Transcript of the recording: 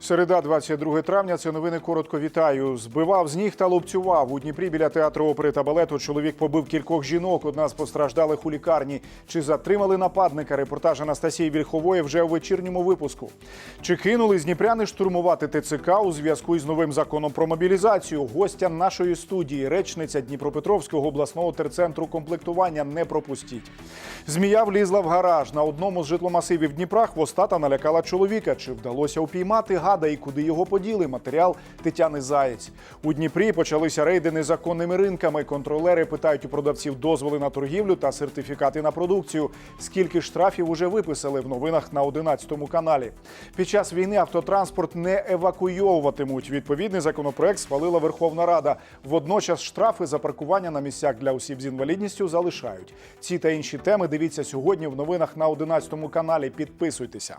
Середа, 22 травня. Це новини коротко вітаю. Збивав з ніг та лупцював. У Дніпрі біля театру опери та балету чоловік побив кількох жінок. Одна з постраждалих у лікарні. Чи затримали нападника? Репортаж Анастасії Вільхової вже у вечірньому випуску. Чи кинули з Дніпряни штурмувати ТЦК у зв'язку із новим законом про мобілізацію? Гостя нашої студії, речниця Дніпропетровського обласного терцентру комплектування. Не пропустіть. Змія влізла в гараж. На одному з житломасивів Дніпра хвостата налякала чоловіка. Чи вдалося упіймати гада і куди його поділи? Матеріал Тетяни Заєць. У Дніпрі почалися рейди незаконними ринками. Контролери питають у продавців дозволи на торгівлю та сертифікати на продукцію. Скільки штрафів уже виписали в новинах на 11 каналі. Під час війни автотранспорт не евакуйовуватимуть. Відповідний законопроект схвалила Верховна Рада. Водночас штрафи за паркування на місцях для осіб з інвалідністю залишають. Ці та інші теми дивіться сьогодні в новинах на 11 каналі. Підписуйтеся.